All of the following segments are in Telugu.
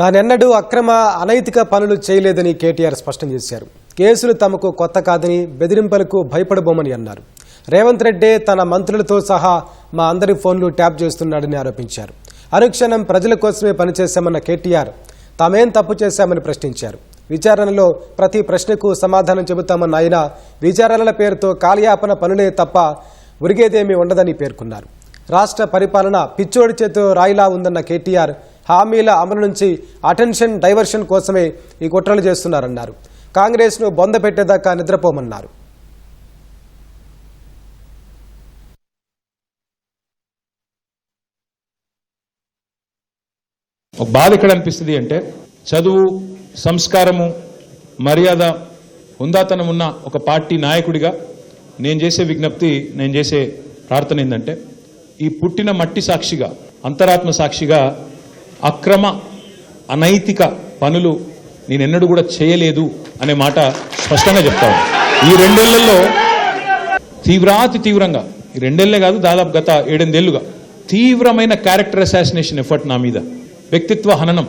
తానెన్నడూ అక్రమ అనైతిక పనులు చేయలేదని కేటీఆర్ స్పష్టం చేశారు. కేసులు తమకు కొత్త కాదని బెదిరింపులకు భయపడబోమని అన్నారు. రేవంత్ రెడ్డే తన మంత్రులతో సహా మా అందరి ఫోన్లు ట్యాప్ చేస్తున్నాడని ఆరోపించారు. అనుక్షణం ప్రజల కోసమే పనిచేశామన్న కేటీఆర్ తామేం తప్పు చేశామని ప్రశ్నించారు. విచారణలో ప్రతి ప్రశ్నకు సమాధానం చెబుతామన్న ఆయన విచారణల పేరుతో కాలయాపన పనులే తప్ప ఉరిగేదేమీ ఉండదని పేర్కొన్నారు. రాష్ట్ర పరిపాలన పిచ్చోడి చేతితో రాయిలా ఉందన్న కేటీఆర్ హామీల అమలు నుంచి అటెన్షన్ డైవర్షన్ కోసమే ఈ కుట్రలు చేస్తున్నారన్నారు. కాంగ్రెస్ను బొంద పెట్టేదాకా నిద్రపోమన్నారు. ఒక బాధ ఎక్కడ అనిపిస్తుంది అంటే చదువు సంస్కారము మర్యాద హుందాతనం ఉన్న ఒక పార్టీ నాయకుడిగా నేను చేసే విజ్ఞప్తి నేను చేసే ప్రార్థన ఏంటంటే ఈ పుట్టిన మట్టి సాక్షిగా అంతరాత్మ సాక్షిగా అక్రమ అనైతిక పనులు నేను ఎన్నడూ కూడా చేయలేదు అనే మాట స్పష్టంగా చెప్తాను ఈ రెండేళ్ళలో తీవ్రాతి తీవ్రంగా ఈ రెండేళ్ళే కాదు దాదాపు గత ఏడెనిమిదేళ్ళుగా తీవ్రమైన క్యారెక్టర్ అసాసినేషన్ ఎఫర్ట్ నా మీద. వ్యక్తిత్వ హననం.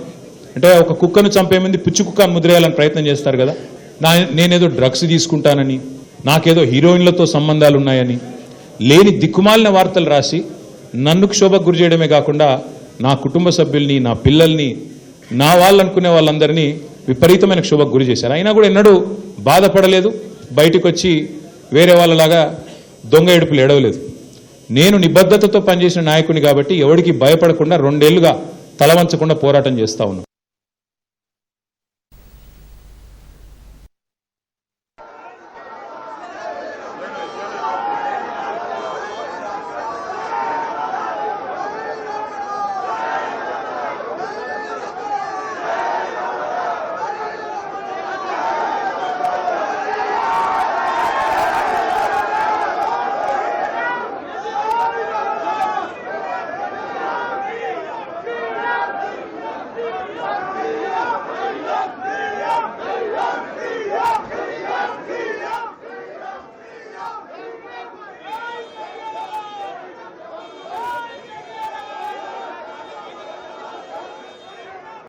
అంటే ఒక కుక్కను చంపే ముందు పిచ్చి కుక్కను ముద్రేయాలని ప్రయత్నం చేస్తారు కదా? నా నేనేదో డ్రగ్స్ తీసుకుంటానని నాకేదో హీరోయిన్లతో సంబంధాలు ఉన్నాయని లేని దిక్కుమాలిన వార్తలు రాసి నన్ను క్షోభకు గురి చేయడమే కాకుండా నా కుటుంబ సభ్యుల్ని నా పిల్లల్ని నా వాళ్ళు అనుకునే వాళ్ళందరినీ విపరీతమైన క్షోభకు గురి చేశారు. అయినా కూడా ఎన్నడూ బాధపడలేదు. బయటకు వచ్చి వేరే వాళ్ళలాగా దొంగ ఏడుపులు ఎడవలేదు నేను నిబద్ధతతో పనిచేసిన నాయకుని కాబట్టి ఎవడికి భయపడకుండా రెండేళ్ళుగా తలవంచకుండా పోరాటం చేస్తా ఉన్నాను.